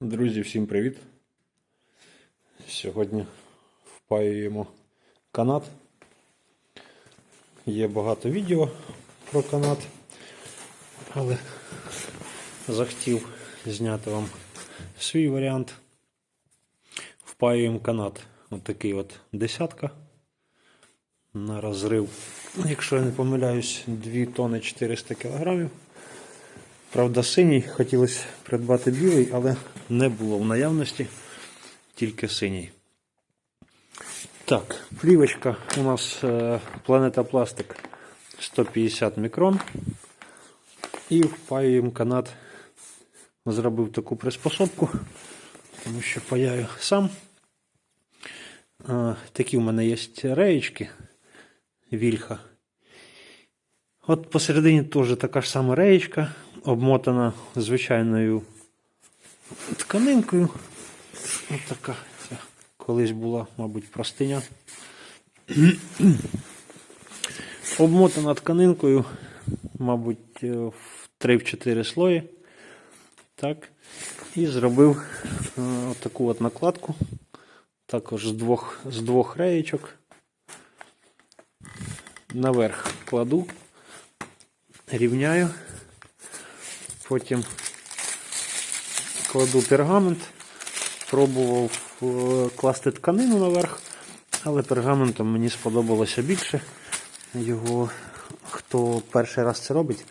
Друзі, всім привіт! Сьогодні впаюємо канат. Є багато відео про канат, але захотів зняти вам свій варіант. Впаюємо канат. Ось такий от десятка на розрив. Якщо я не помиляюсь, 2 тонни 400 кілограмів. Правда, синій хотілося придбати білий, але не було в наявності, тільки синій. Так, плівочка у нас е, Планета Пластик 150 мікрон. І впаюємо канат. Зробив таку приспособку, тому що паяю сам. Е, такі в мене є реєчки вільха. От посередині теж така ж сама реєчка, обмотана звичайною тканинкою. Ось така. Це колись була, мабуть, простиня. Обмотана тканинкою, мабуть, е, в 3-4 слої. Так. І зробив е, отаку от накладку. Також з двох, з двох реєчок. Наверх кладу рівняю, потім кладу пергамент, пробував е, класти тканину наверх, але пергаментом мені сподобалося більше. Його хто перший раз це робить,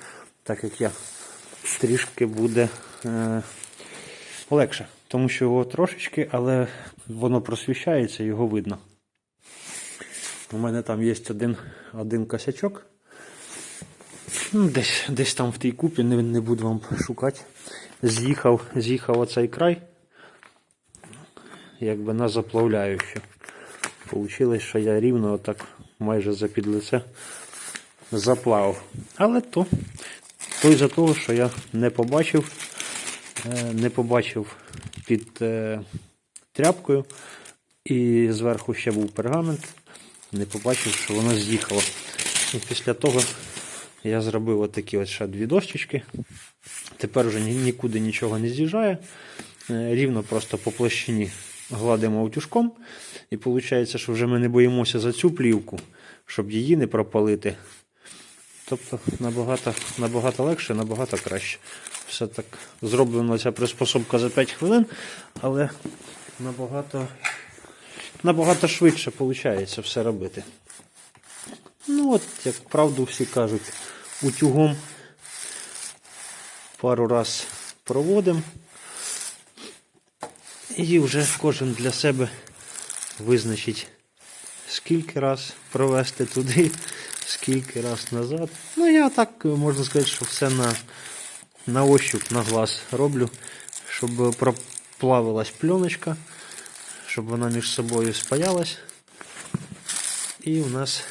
так як я, трішки буде е, легше, тому що його трошечки, але воно просвіщається, його видно. У мене там є один, один косячок. Ну, десь, десь там в тій купі, не, не буду вам шукати. З'їхав, з'їхав оцей край, якби на заплавляючу. Получилось, що я рівно отак майже за під лице заплавив. Але то, то із-за того, що я не побачив, е, не побачив під е, тряпкою, і зверху ще був пергамент, не побачив, що воно з'їхало. І після того я зробив отакі от ще дві дощечки. Тепер вже ні- нікуди нічого не з'їжджає. Е, Рівно просто по площині гладимо утюжком. І виходить, що вже ми не боїмося за цю плівку, щоб її не пропалити. Тобто набагато, набагато легше, набагато краще. Все так зроблено ця приспособка за 5 хвилин, але набагато, набагато швидше виходить все робити. Ну от, як правду всі кажуть, утюгом пару раз проводимо. І вже кожен для себе визначить, скільки раз провести туди, скільки раз назад. Ну, я так можна сказати, що все на, на ощуп, на глаз роблю, щоб проплавилась пленочка, щоб вона між собою спаялась. І у нас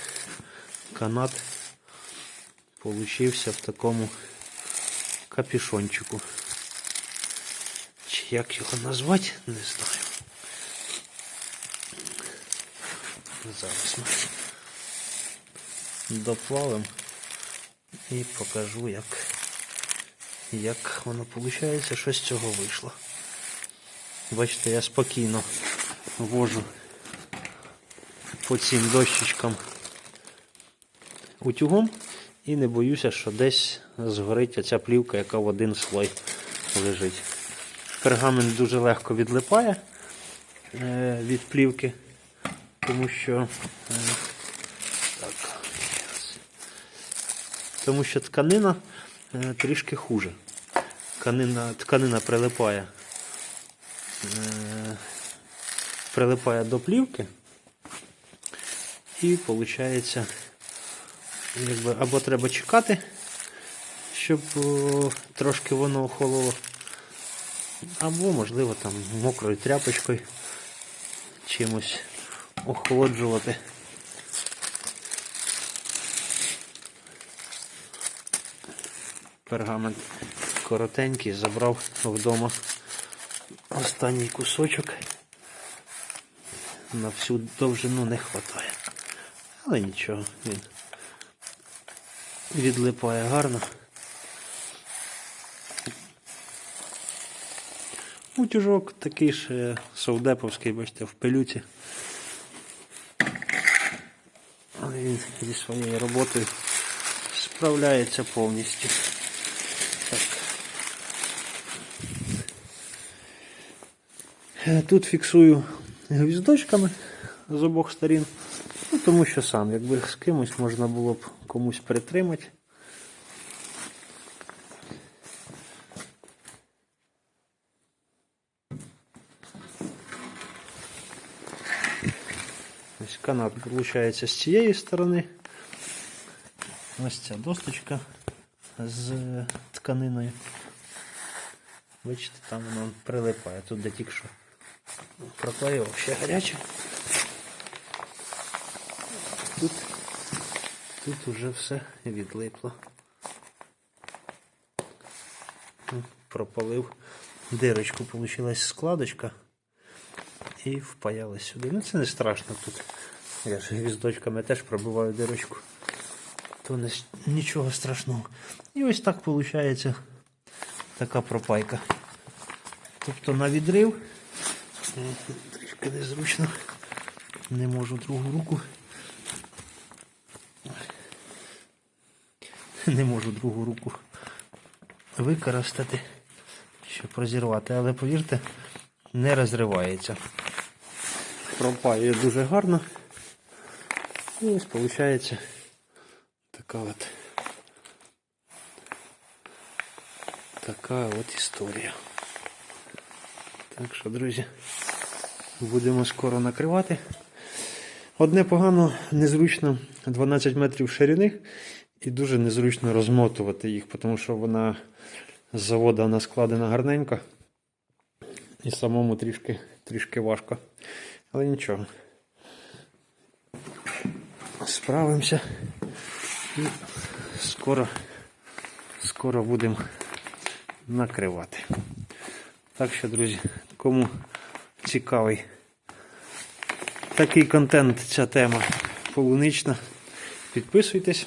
канат получився в такому капюшончику. Чи як його назвати, не знаю. Зараз ми доплавим і покажу, як, як воно виходить, що з цього вийшло. Бачите, я спокійно вожу по цим дощечкам утюгом і не боюся, що десь згорить оця плівка, яка в один слой лежить. Пергамент дуже легко відлипає е, від плівки, тому що е, так, тому що тканина е, трішки хуже. Тканина, тканина прилипає, прилипає до плівки і виходить якби або треба чекати, щоб о, трошки воно охололо, або, можливо, там мокрою тряпочкою чимось охолоджувати. Пергамент коротенький, забрав вдома останній кусочок. На всю довжину не вистачає. Але нічого, він відлипає гарно. Утюжок такий ж совдеповський, бачите, в пилюці. Але він зі своєю роботою справляється повністю. Так. Е, Тут фіксую гвіздочками з обох сторін, ну, тому що сам, якби з кимось можна було б комусь притримати. Ось канат виходить з цієї сторони. Ось ця досточка з тканиною. Бачите, там воно прилипає. Тут де тільки що проклеїв, ще гаряче. Тут, тут уже все відлипло. Ну, Пропалив дирочку, получилась складочка і впаялась сюди. Ну це не страшно тут. Я ж гвіздочками теж пробиваю дирочку. То не, нічого страшного. І ось так виходить така пропайка. Тобто на відрив. Трішки незручно. Не можу другу руку. Не можу другу руку використати, щоб розірвати. Але повірте, не розривається. Пропаює дуже гарно. І ось виходить така от така от історія. Так що, друзі, будемо скоро накривати. Одне погано, незручно 12 метрів ширини і дуже незручно розмотувати їх, тому що вона з заводу вона складена гарненько. І самому трішки, трішки важко. Але нічого. Справимося. І скоро, скоро будемо накривати. Так що, друзі, кому цікавий такий контент, ця тема полунична, підписуйтесь.